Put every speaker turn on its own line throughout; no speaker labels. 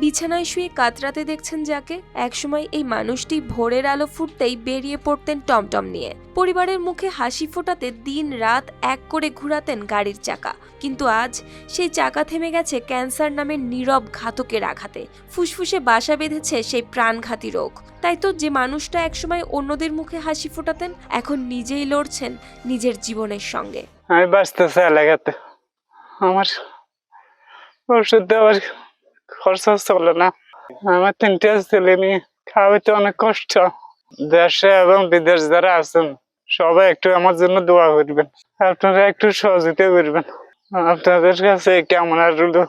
বিছানায় শুয়ে কাতরাতে দেখছেন যাকে। একসময় এই মানুষটি ভোরের আলো ফুটতেই বেরিয়ে পড়তেন টমটম নিয়ে। পরিবারের মুখে হাসি ফোটাতে দিন রাত এক করে ঘুরাতেন গাড়ির চাকা। কিন্তু আজ সেই চাকা থেমে গেছে ক্যান্সার নামের নীরব ঘাতকের আঘাতে। ফুসফুসে বাসা বেঁধেছে সেই প্রাণঘাতী রোগ। তাই তো যে মানুষটা একসময় অন্যদের মুখে হাসি ফোটাতেন, এখন নিজেই লড়ছেন নিজের জীবনের সঙ্গে।
আমি বাঁচতেছি এলাকাতে আমার ওষুধ দেওয়ার খরচ চলে না। আমার তিনটে ছেলে নিয়ে খাওয়াইতে অনেক কষ্ট। দেশে এবং বিদেশ যারা আছেন, সবাই একটু আমার জন্য দোয়া করবেন। আপনারা একটু সহযোগিতা করবেন। আপনাদের কাছে কেমন আর রুলো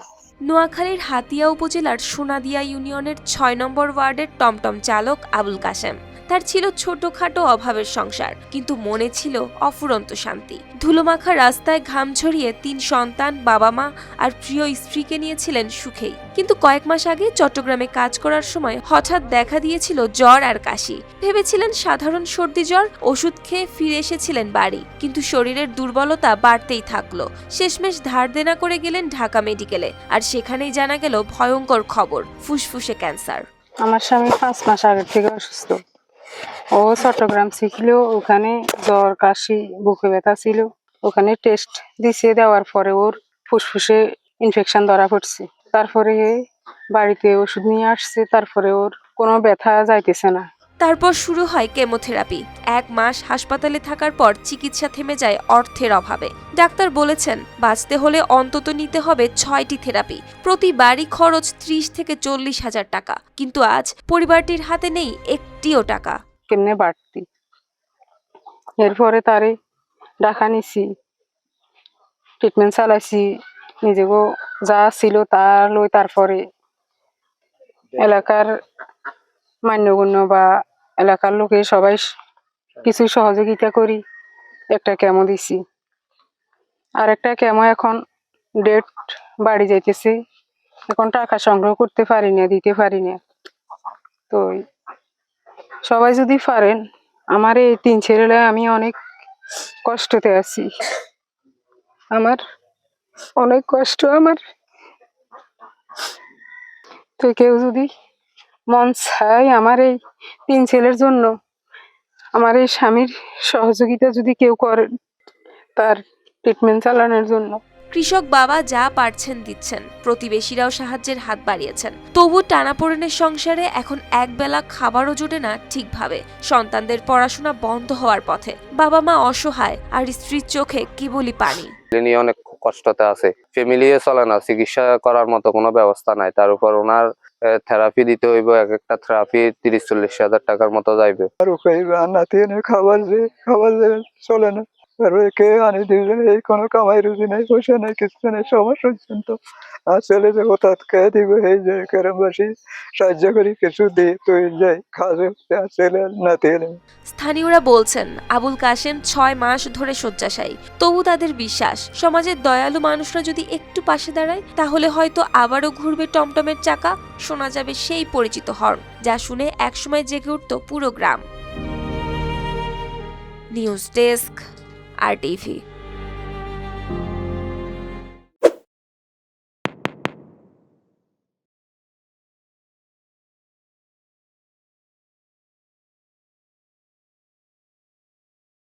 নোয়াখালীর হাতিয়া উপজেলার সোনাদিয়া ইউনিয়নের ছয় নম্বর ওয়ার্ডের টমটম চালক আবুল কাশেম। তার ছিল ছোটখাটো অভাবের সংসার, কিন্তু মনে ছিল অফুরন্ত শান্তি। ধুলোমাখা রাস্তায় ঘাম ছড়িয়ে তিন সন্তান বাবা মা আর প্রিয় স্ত্রীকে নিয়েছিলেন সুখেই। কিন্তু কয়েক মাস আগে চট্টগ্রামে কাজ করার সময় হঠাৎ দেখা দিয়েছিল জ্বর আর কাশি। ভেবেছিলেন সাধারণ সর্দি জ্বর, ওষুধ খেয়ে ফিরে এসেছিলেন বাড়ি, কিন্তু শরীরের দুর্বলতা বাড়তেই থাকল। শেষমেশ ধার দেনা করে গেলেন ঢাকা মেডিকেলে, আর সেখানেই জানা গেল ভয়ঙ্কর খবর, ফুসফুসে ক্যান্সার।
আমার স্বামী পাঁচ মাস আগের থেকে অসুস্থ। ও চট্টগ্রাম ছিল, ওখানে জ্বর, কাশি, বুকে ব্যথা ছিল। ওখানে টেস্ট দিছে, দেওয়ার পরে ওর ফুসফুসে ইনফেকশন ধরা পড়ছে। তারপরে বাড়িতে ওষুধ নিয়ে আসছে, তারপরে ওর কোনো ব্যথা যাইতেছে না।
তারপর শুরু হয় কেমোথেরাপি। এক মাস হাসপাতালে থাকার পর চিকিৎসা থেমে যায় অর্থের অভাবে। ডাক্তার বলেছেন, বাঁচতে হলে অন্তত নিতে হবে ছয়টি থেরাপি। প্রতি বাড়ি খরচ ত্রিশ থেকে চল্লিশ হাজার টাকা। কিন্তু আজ পরিবারটির হাতে নেই একটিও টাকা।
কেমনে বাড়তি? এরপরে তারে ডাকা নিছি ট্রিটমেন্ট চালাইছি নিজেকেও যা ছিল তা লই তারপরে এলাকার মান্যগণ্য বা এলাকার লোকে সবাই কিছু সহযোগিতা করি, একটা কেমো দিছি। আর একটা কেমো এখন ডেট বাড়ি যাইতেছে, এখন টাকা সংগ্রহ করতে পারি না, দিতে পারি না। তো সবাই যদি পারেন, আমার এই তিন ছেলে আমি অনেক কষ্টতে আছি। আমার অনেক কষ্ট, আমার তো কেউ যদি মন চায় আমার এই তিন ছেলের জন্য, আমার এই স্বামীর সহযোগিতা যদি কেউ করেন, তার ট্রিটমেন্ট চালানোর জন্য।
কৃষক বাবা যা পারছেন দিচ্ছেন প্রতিবেশীরাও সাহায্যের হাত বাড়িয়েছেন। তবু টানাপোড়েনের সংসারে এখন একবেলা খাবারও জোটে না ঠিকভাবে। সন্তানদের পড়াশোনা বন্ধ হওয়ার পথে। বাবা মা অসহায় আর স্ত্রীর চোখে কেবলই পানি?
ফ্যামিলি নিয়ে অনেক কষ্টতে আছে। ফ্যামিলি চলে না চিকিৎসা করার মতো কোনো ব্যবস্থা নাই। তার উপর ওনার থেরাপি দিতে হইব এক একটা থেরাপি তিরিশ চল্লিশ হাজার টাকার মতো যাইবে।
আর ওখানে রান্নাতে এনে খাবার যে খাবার চলে না। আনি এই কোনো কামাই রুজি নেই, পয়সা নেই কিছু নেই সমস্যা তো। আর ছেলে যে হঠাৎ খেয়ে এই যে সাহায্য করি, কিছু দিই, তুই যাই আর ছেলে
স্থানীয়রা বলছেন, আবুল কাশেম ছয় মাস ধরে শয্যাশায়ী। তবু তাদের বিশ্বাস, সমাজের দয়ালু মানুষরা যদি একটু পাশে দাঁড়ায়, তাহলে হয়তো আবারও ঘুরবে টমটমের চাকা, শোনা যাবে সেই পরিচিত হর্ন, যা শুনে একসময় জেগে উঠত পুরো গ্রাম। News desk. R TV